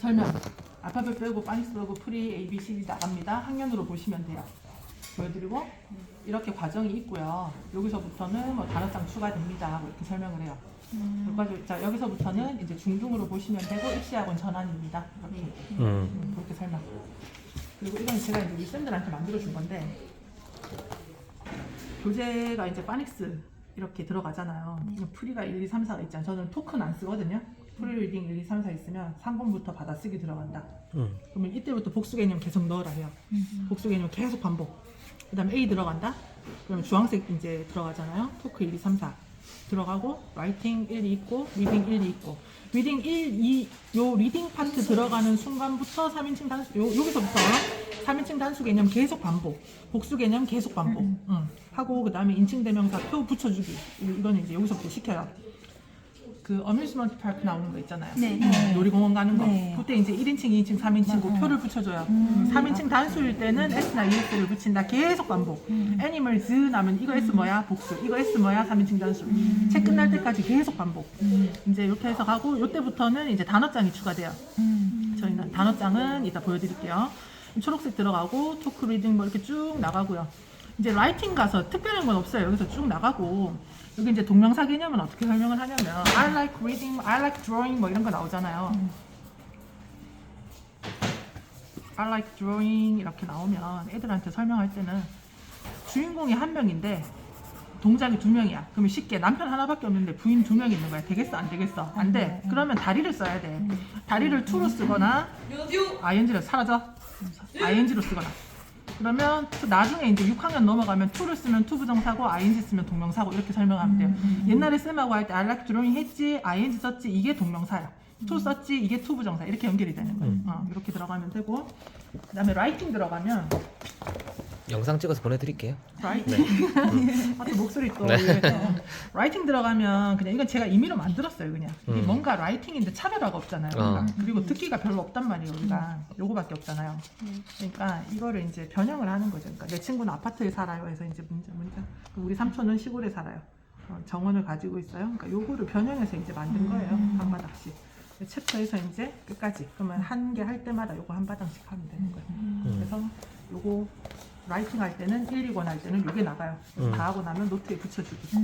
설명. 알파벳 빼고 파닉스 빼고 프리 A, B, C, D 나갑니다. 학년으로 보시면 돼요. 보여드리고 이렇게 과정이 있고요. 여기서부터는 뭐 단어장 추가됩니다. 뭐 이렇게 설명을 해요. 여기까지 자 여기서부터는 이제 중등으로 보시면 되고 입시학원 전환입니다. 이렇게 음. 음, 그렇게 설명. 그리고 이건 제가 이제 우리 쌤들한테 만들어 준 건데 교재가 이제 파닉스 이렇게 들어가잖아요. 프리가 1, 2, 3, 4가 있잖아요. 저는 토큰 안 쓰거든요. 프리 리딩 1, 2, 3, 4 있으면 3번부터 받아 쓰기 들어간다. 음. 그러면 이때부터 복수 개념 계속 넣으라 해요. 복수 개념 계속 반복. 그 다음에 A 들어간다? 그러면 주황색 이제 들어가잖아요. 토크 1, 2, 3, 4. 들어가고, 라이팅 1, 2 있고, 리딩 1, 2 있고. 리딩 1, 2, 요 리딩 파트 들어가는 순간부터 3인칭 단수, 요, 여기서부터 3인칭 단수 개념 계속 반복. 복수 개념 계속 반복. 응. 하고, 그 다음에 인칭 대명사 표 붙여주기. 이- 이거는 이제 여기서부터 시켜요. 그 어뮤즈먼트 파크 나오는 거 있잖아요. 네. 음, 놀이공원 가는 거. 네. 그때 이제 1인칭, 2인칭, 3인칭 그 표를 붙여줘요. 3인칭 단수일 때는 S나 ES를 붙인다. 계속 반복. 애니멀즈 나면 이거 S 뭐야? 복수. 이거 S 뭐야? 3인칭 단수. 책 끝날 때까지 계속 반복. 이제 이렇게 해서 가고 이때부터는 이제 단어장이 추가돼요. 저희는 단어장은 이따 보여드릴게요. 초록색 들어가고 토크 리딩 뭐 이렇게 쭉 나가고요. 이제 라이팅 가서 특별한 건 없어요. 여기서 쭉 나가고 여기 이제 동명사 개념은 어떻게 설명을 하냐면 I like reading, I like drawing 뭐 이런 거 나오잖아요. I like drawing 이렇게 나오면 애들한테 설명할 때는 주인공이 한 명인데 동작이 두 명이야. 그러면 쉽게 남편 하나밖에 없는데 부인 두 명 있는 거야. 되겠어? 안 되겠어? 안 돼. 그러면 다리를 써야 돼. 다리를 to로 쓰거나 ing로 사라져. ing로 쓰거나. 그러면 나중에 이제 6학년 넘어가면 to를 쓰면 to 부정사고 ing 쓰면 동명사고 이렇게 설명하면 돼요. 옛날에 쌤하고 할 때 I like drawing 했지, ing 썼지 이게 동명사야. to 썼지 이게 to 부정사 이렇게 연결이 되는 거예요. 음. 어, 이렇게 들어가면 되고 그다음에 writing 들어가면 영상 찍어서 보내드릴게요. 라이팅 아, 또 목소리 또 네. 이래서. 라이팅 들어가면 그냥 이건 제가 임의로 만들었어요 그냥. 이게 음. 뭔가 라이팅인데 차별화가 없잖아요. 어. 우리가. 그리고 듣기가 별로 없단 말이에요 우리가. 요거밖에 없잖아요. 그러니까 이거를 이제 변형을 하는 거죠. 그러니까 내 친구는 아파트에 살아요. 해서 이제 문제 문제. 우리 삼촌은 시골에 살아요. 어, 정원을 가지고 있어요. 그러니까 요거를 변형해서 이제 만든 거예요 한 바닥씩. 챕터에서 이제 끝까지. 그러면 한 개 할 때마다 요거 한 바닥씩 하면 되는 거예요. 음. 그래서 요거 라이팅 할 때는 1, 2권 할 때는 요게 나가요. 음. 다 하고 나면 노트에 붙여주기.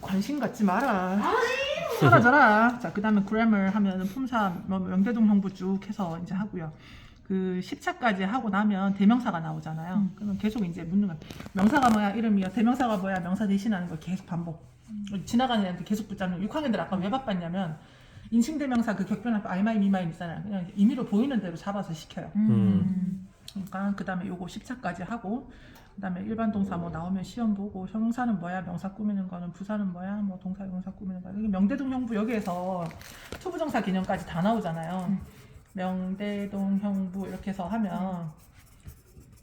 관심 갖지 마라. 사라져라. 자, 그 다음에 그래머 하면은 품사, 뭐 명대동 형부 쭉 해서 이제 하고요. 그 10차까지 하고 나면 대명사가 나오잖아요. 그러면 계속 이제 묻는 거야. 명사가 뭐야? 이름이야. 대명사가 뭐야? 명사 대신하는 걸 계속 반복. 지나가는 애한테 계속 붙잡는 6학년들 아까 왜 바빴냐면 인칭대명사 그 격변할 아이마이 미마이 있잖아요. 그냥 임의로 보이는 대로 잡아서 시켜요. 음. 그러니까 그 다음에 요거 10차까지 하고 그 다음에 일반 동사 뭐 나오면 시험 보고 형용사는 뭐야 명사 꾸미는 거는 부사는 뭐야 뭐 동사 용사 꾸미는 이게 명대동 형부 여기에서 투부정사 개념까지 다 나오잖아요. 명대동 형부 이렇게 해서 하면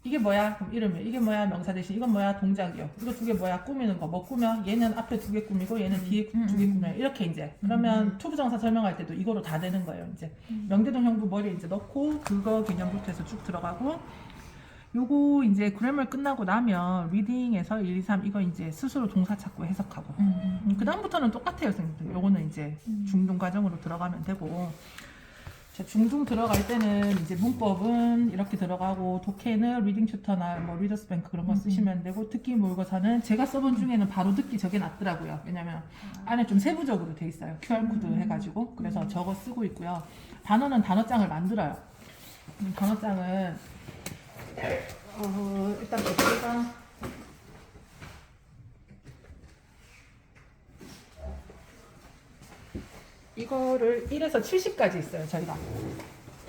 이게 뭐야? 그럼 이름이야 이게 뭐야? 명사 대신 이건 뭐야? 동작이요. 이거 두 개 뭐야? 꾸미는 거. 뭐 꾸며? 얘는 앞에 두 개 꾸미고 얘는 뒤에 두개 꾸며 이렇게 이제. 그러면 투부정사 설명할 때도 이거로 다 되는 거예요 이제. 명대동 형부 머리에 이제 넣고 그거 개념부터 해서 쭉 들어가고 요거 이제 그래머 끝나고 나면 리딩에서 1, 2, 3 이거 이제 스스로 동사 찾고 해석하고. 음, 그 다음부터는 똑같아요 선생님들. 요거는 이제 중등 과정으로 들어가면 되고. 자, 중등 들어갈 때는 이제 문법은 이렇게 들어가고 독해는 리딩 튜터나 뭐 리더스 뱅크 그런 거 쓰시면 되고 듣기 모의고사는 제가 써본 중에는 바로 듣기 저게 낫더라고요. 왜냐면 안에 좀 세부적으로 돼 있어요. QR코드 해가지고. 그래서 저거 쓰고 있고요. 단어는 단어장을 만들어요. 음, 단어장은 어, 일단 제가 이거를 1에서 70까지 있어요 저희가.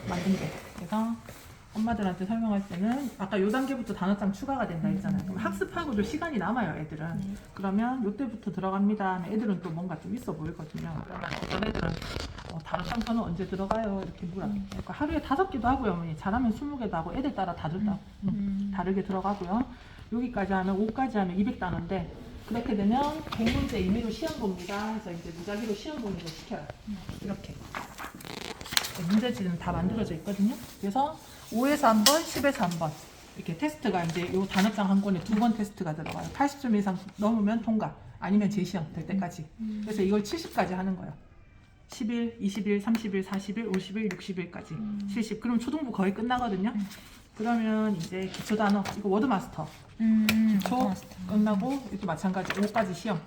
만든 게. 그래서 엄마들한테 설명할 때는 아까 요 단계부터 단어장 추가가 된다 했잖아요. 그럼 학습하고도 시간이 남아요 애들은. 그러면 요때부터 들어갑니다. 하면 애들은 또 뭔가 좀 있어 보이거든요. 그러면 어떤 애들은 어, 단어장 저는 언제 들어가요? 이렇게 물어요. 그러니까 하루에 다섯 개도 하고요 어머니. 잘하면 20개도 하고 애들 따라 다르다 음, 다르게 들어가고요. 여기까지 하면 5까지 하면 200단어인데 그렇게 되면 공문제 임의로 시험 봅니다. 해서 이제 무작위로 시험 보는 거 시켜요. 이렇게. 문제지는 다 만들어져 있거든요. 그래서 5에서 한 번, 10에서 한 번. 이렇게 테스트가 이제 요 단어장 한 권에 두 번 테스트가 들어가요. 80점 이상 넘으면 통과. 아니면 재시험 될 때까지. 그래서 이걸 70까지 하는 거예요. 10일, 20일, 30일, 40일, 50일, 60일까지. 음. 70. 그럼 초등부 거의 끝나거든요. 음. 그러면 이제 기초 단어 이거 워드 마스터 음. 기초 마스터. 끝나고 이것도 마찬가지 5까지 시험.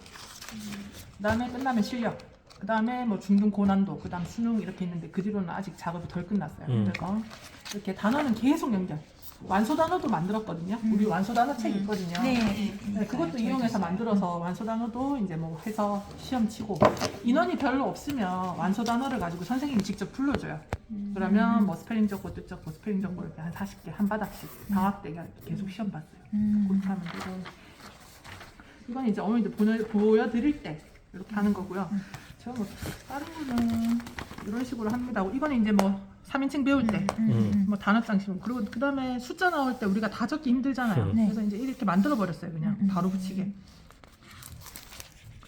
그 다음에 끝나면 실력. 그 다음에 뭐 중등 고난도, 그 다음 수능 이렇게 있는데 그 뒤로는 아직 작업이 덜 끝났어요. 음. 그래서 이렇게 단어는 계속 연결. 완소 단어도 만들었거든요. 우리 음. 완소 단어 책 음. 있거든요. 네. 네, 그것도 저희 이용해서 있어요. 만들어서 완소 단어도 이제 뭐 해서 시험 치고 인원이 별로 없으면 완소 단어를 가지고 선생님이 직접 불러줘요. 음. 그러면 뭐 스펠링 적고 뜻 적고 스펠링 적고 이렇게 한 40개 한 바닥씩 방학 때 계속 시험 봤어요. 음. 그렇게 하면 되고 이건 이제 어머니들 보여, 보여드릴 때 이렇게 하는 거고요. 음. 제가 뭐 다른 거는 이런 식으로 합니다. 이거는 이제 뭐 3인칭 배울 때 음. 뭐 단어장 시험 그리고 그 다음에 숫자 나올 때 우리가 다 적기 힘들잖아요. 음. 네. 그래서 이제 이렇게 만들어 버렸어요. 그냥 음. 바로 붙이게.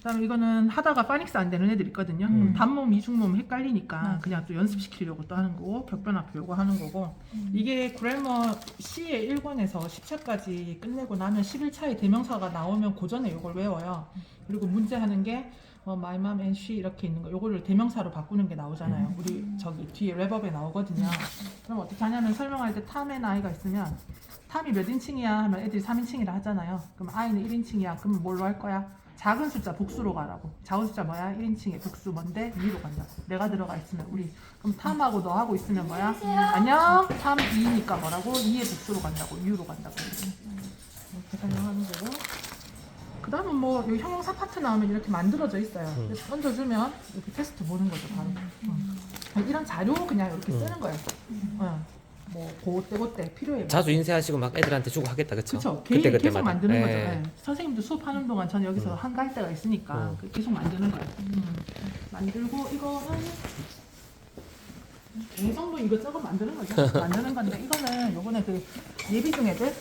그다음에 이거는 하다가 파닉스 안 되는 애들 있거든요. 음. 단몸 이중몸 헷갈리니까 음. 그냥 또 연습시키려고 또 하는 거고 격변화표 요거 하는 거고 음. 이게 그래머 C의 1권에서 10차까지 끝내고 나면 11차에 대명사가 나오면 그 전에 요걸 외워요. 그리고 문제 하는 게 어, my mom and she 이렇게 있는 거 요거를 대명사로 바꾸는 게 나오잖아요. 음. 우리 저기 뒤에 랩업에 나오거든요. 그럼 어떻게 하냐면 설명할 때 탐의 나이가 있으면 탐이 몇 인칭이야 하면 애들이 3인칭이라 하잖아요. 그럼 아이는 1인칭이야. 그러면 뭘로 할 거야? 작은 숫자 복수로 가라고. 작은 숫자 뭐야? 1인칭의 복수 뭔데? 2로 간다고. 내가 들어가 있으면 우리. 그럼 탐하고 너 하고 있으면 뭐야? 안녕. 탐 2니까 뭐라고? 2의 복수로 간다고. 2로 간다고. 이렇게 설명하는 거고. 그 다음은 뭐 여기 형용사 파트 나오면 이렇게 만들어져 있어요. 음. 그래서 던져주면 이렇게 테스트 보는 거죠, 바로. 음. 이런 자료 그냥 이렇게 음. 쓰는 거예요. 어. 뭐 그때 그때 필요해. 자주 인쇄하시고 막 애들한테 주고 하겠다 그쵸? 그렇죠. 개인 그때 계속 그때마다. 만드는 거죠. 예. 예. 선생님도 수업하는 동안 저는 여기서 음. 한가할 때가 있으니까 음. 그 계속 만드는 거예요. 음. 만들고 이거는 뭐 이것저것 만드는 거죠. 만드는 건데 이거는 요번에 그 예비 중 애들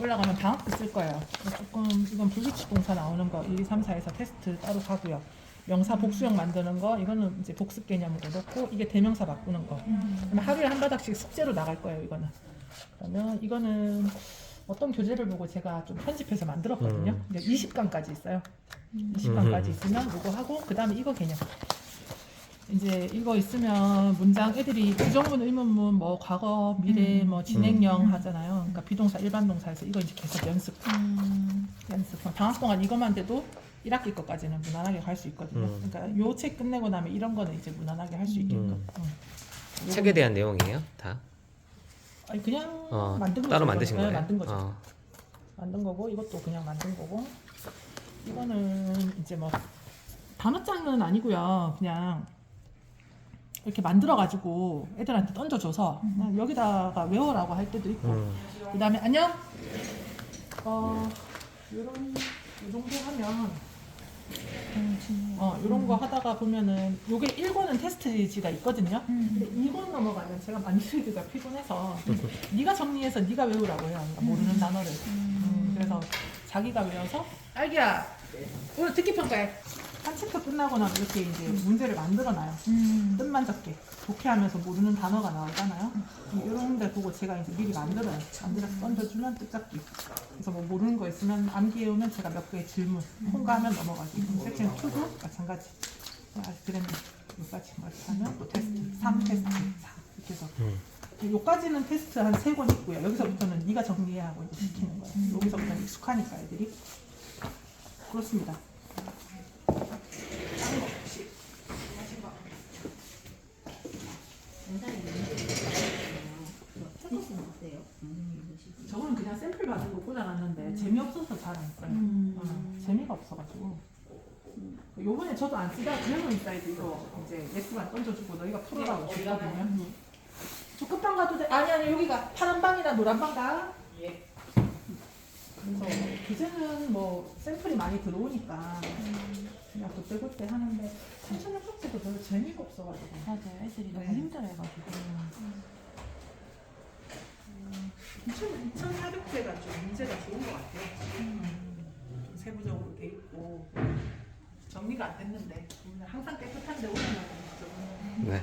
올라가면 방학 때 쓸 거예요. 조금 이건 불규칙 공사 나오는 거 1, 2, 3, 4에서 테스트 따로 가고요. 명사 복수형 만드는 거 이거는 이제 복습 개념으로 넣고 이게 대명사 바꾸는 거. 그러면 하루에 한 바닥씩 숙제로 나갈 거예요, 이거는. 그러면 이거는 어떤 교재를 보고 제가 좀 편집해서 만들었거든요. 음. 근데 20강까지 있어요. 20강까지 음. 있으면 이거 하고 그 다음에 이거 개념. 이제 이거 있으면 문장 애들이 부정문, 의문문, 뭐 과거, 미래, 음. 뭐 진행형 음. 하잖아요. 그러니까 비동사, 일반 동사에서 이거 이제 계속 연습, 음. 연습. 그럼 방학 동안 이것만 돼도 1학기 것까지는 무난하게 갈 수 있거든요. 음. 그러니까 요 책 끝내고 나면 이런 거는 이제 무난하게 할 수 있게끔. 음. 음. 책에 대한 내용이에요 다? 아니 그냥 어, 만든 거죠. 따로. 만드신 네, 거예요? 만든 거죠. 어. 만든 거고 이것도 그냥 만든 거고 이거는 이제 뭐 단어장은 아니고요. 그냥 이렇게 만들어 가지고 애들한테 던져줘서 그냥 여기다가 외워라고 할 때도 있고 음. 그 다음에 안녕 어 이런 이 정도 하면 어 이런 거 하다가 보면은 요게 1권은 테스트지가 있거든요. 근데 2권 넘어가면 제가 만들기가 피곤해서 네가 정리해서 네가 외우라고 해요. 그러니까 모르는 단어를. 음, 그래서 자기가 외워서 딸기야 오늘 듣기 평가해. 한 챕터 끝나고 나면 이렇게 이제 문제를 만들어놔요. 뜻만 적게 독해하면서 모르는 단어가 나오잖아요. 이런 데 보고 제가 이제 미리 만들어요. 만들어서 던져주면 뜻잡기. 그래서 뭐 모르는 거 있으면 암기해 오면 제가 몇 개의 질문 통과하면 넘어가기. 그럼 섹션 2도 마찬가지. 아직. 여기까지 이렇게 하면 또 테스트. 3 테스트. 4 이렇게 해서 음. 요까지는 테스트 한 세 권 있고요. 여기서부터는 네가 정리해야 하고 이제 시키는 거예요. 여기서부터 는 익숙하니까 애들이 그렇습니다. 다른 거 혹시 하신 거? 저거는 그냥 샘플 받은 거 꽂아놨는데 재미없어서 잘안 써요. 어, 재미가 없어가지고. 요번에 저도 안 쓰다 그래서 인사이드 이거 이제 예쁘만 던져주고 너희가 풀어라고 줬거든요. 저 끝방 가도 돼? 아니 아니 여기가 파란 방이나 노란 방 가. 예. 그래서 교재는 뭐 샘플이 많이 들어오니까 그냥 그때 그때 하는데 천천히 숙제도 별로 재미가 없어가지고. 맞아요. 애들이 너무 네. 힘들어해가지고. 2000, 2400대가 좀 문제가 좋은 것 같아요. 좀 세부적으로 돼 있고 정리가 안 됐는데 항상 깨끗한데 오랜만에 좀 네.